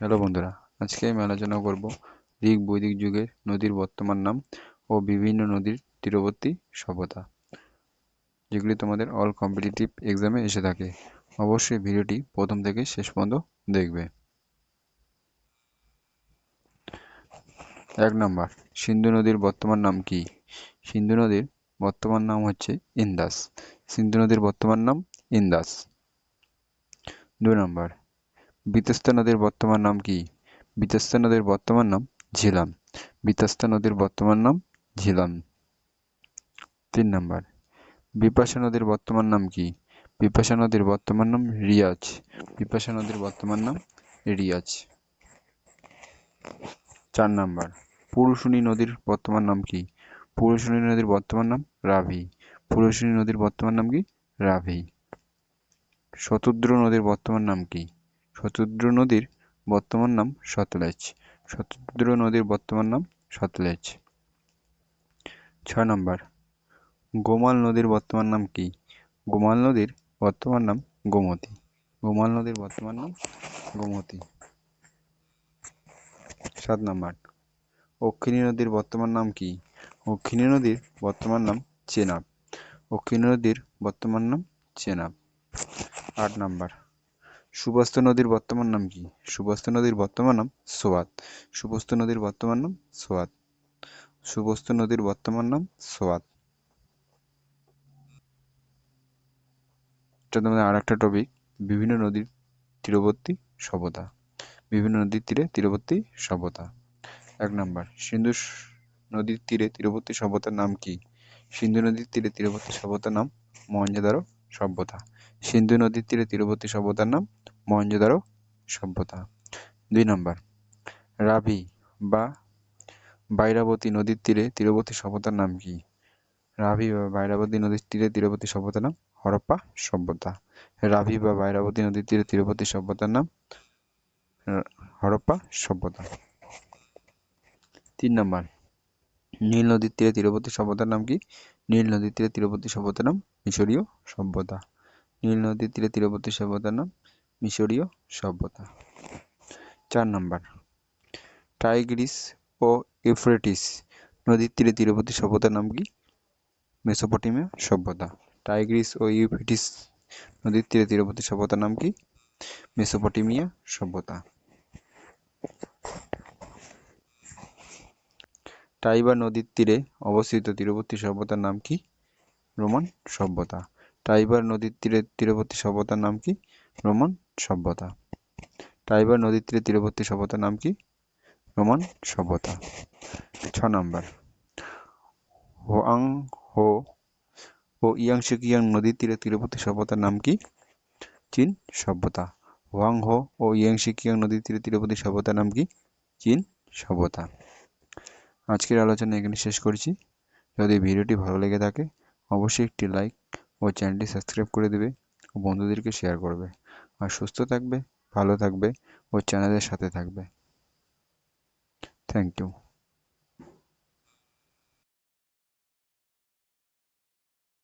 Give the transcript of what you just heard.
Hello বন্ধুরা, আজকে আমি আলোচনা করব ঋগ বৈদিক যুগের নদীর বর্তমান নাম ও বিভিন্ন নদীর তীরবর্তী সভ্যতা, যেগুলি তোমাদের অল কম্পিটিটিভ এক্সামে এসে থাকে। অবশ্যই ভিডিওটি প্রথম থেকে শেষ পর্যন্ত দেখবে। এক নম্বর, সিন্ধু নদীর বর্তমান নাম কি? সিন্ধু নদীর বর্তমান নাম হচ্ছে ইন্দাস। সিন্ধু নদীর বর্তমান নাম ইন্দাস। দুই নম্বর বিতস্তা নদীর বর্তমান নাম কি বিতস্তা নদীর বর্তমান নাম ঝিলাম বিতস্তা নদীর বর্তমান নাম ঝিলাম তিন নম্বর বিপাশা নদীর বর্তমান নাম কি বিপাশা নদীর বর্তমান নাম রিয়াজ বিপাশা নদীর বর্তমান নাম রিয়াজ চার নম্বর পুরুষুনী নদীর বর্তমান নাম কি পুরুষুনী নদীর বর্তমান নাম রাভি পুরুষুনী নদীর বর্তমান নাম কি রাভি শতদ্র নদীর বর্তমান নাম কি শতদ্র নদীর বর্তমান নাম সতলেজ। শতদ্র নদীর বর্তমান নাম সতলেজ। ছয় নম্বর, গোমাল নদীর বর্তমান নাম কি? গোমাল নদীর বর্তমান নাম গোমতী। গোমাল নদীর বর্তমান নাম গোমতী। সাত নম্বর, অক্ষিণী নদীর বর্তমান নাম কি? অক্ষিণী নদীর বর্তমান নাম চেনাব। অক্ষিণী নদীর বর্তমান নাম চেনাব। আট নাম্বার সুবস্ত নদীর বর্তমান নাম কি? সুবস্ত নদীর বর্তমান নাম সোয়াত। সুবস্ত নদীর বর্তমান নাম সোয়াত। সুবস্ত নদীর বর্তমান নাম সোয়াত। তোমাদের আর একটা টপিক বিভিন্ন নদীর তীরবর্তী সভ্যতা। বিভিন্ন নদীর তীরে তীরবর্তী সভ্যতা। এক নম্বর, সিন্ধু নদীর তীরে তীরবর্তী সভ্যতার নাম কি? সিন্ধু নদীর তীরে তীরবর্তী সভ্যতার নাম মহেঞ্জোদারো সভ্যতা। সিন্ধু নদীর তীরে তীরবর্তী সভ্যতার নাম, মহেঞ্জোদারো সভ্যতা। দুই নম্বর রাভি বা বাইরাবতী নদীর তীরে তীরবর্তী সভ্যতার নাম কি? রাভি বা বাইরাবতী নদীর তীরে তীরবর্তী সভ্যতার নাম, হরপ্পা সভ্যতা। রাভি বা বাইরাবতী নদীর তীরে তীরবর্তী সভ্যতার নাম, হরপ্পা সভ্যতা। তিন নম্বর, নীল নদীর তীরে তীরবর্তী সভ্যতার নাম কি? নীল নদীর তীরে তীরবর্তী সভ্যতার নাম মিশরীয় সভ্যতা। নীল নদীর তীরে তীরবর্তী সভ্যতার নাম মিশরীয় সভ্যতা। চার নম্বর, টাইগ্রিস ও ইউফ্রেটিস নদীর তীরে তীরবর্তী সভ্যতার নাম কি? মেসোপটেমিয়া সভ্যতা। টাইগ্রিস ও ইউফ্রেটিস নদীর তীরে তীরবর্তী সভ্যতার নাম কি? মেসোপটেমিয়া সভ্যতা। টাইবার নদীর তীরে অবস্থিত তীরবর্তী সভ্যতার নাম কি? রোমান সভ্যতা। টাইবার নদীর তীরে তীরবর্তী সভ্যতার নাম কি? রোমান সভ্যতা। টাইবার নদীর তীরে তীরবর্তী সভ্যতার নাম কি? রোমান সভ্যতা। ছ নম্বর। হোয়াং হো ও ইয়াংশি কিয়াং নদীর তীরে তীরবর্তী সভ্যতার নাম কি? চীন সভ্যতা। হোয়াং হো ও ইয়াংশি কিয়াং নদীর তীরে তীরবর্তী সভ্যতার নাম কি? চীন সভ্যতা। আজকের আলোচনা এখানে শেষ করছি। যদি ভিডিওটি ভালো লেগে থাকে, অবশ্যই একটি লাইক ও চ্যানেলটি সাবস্ক্রাইব করে দেবে ও বন্ধুদেরকে শেয়ার করবে। আর সুস্থ থাকবে, ভালো থাকবে ও চ্যানেলের সাথে থাকবে। Thank you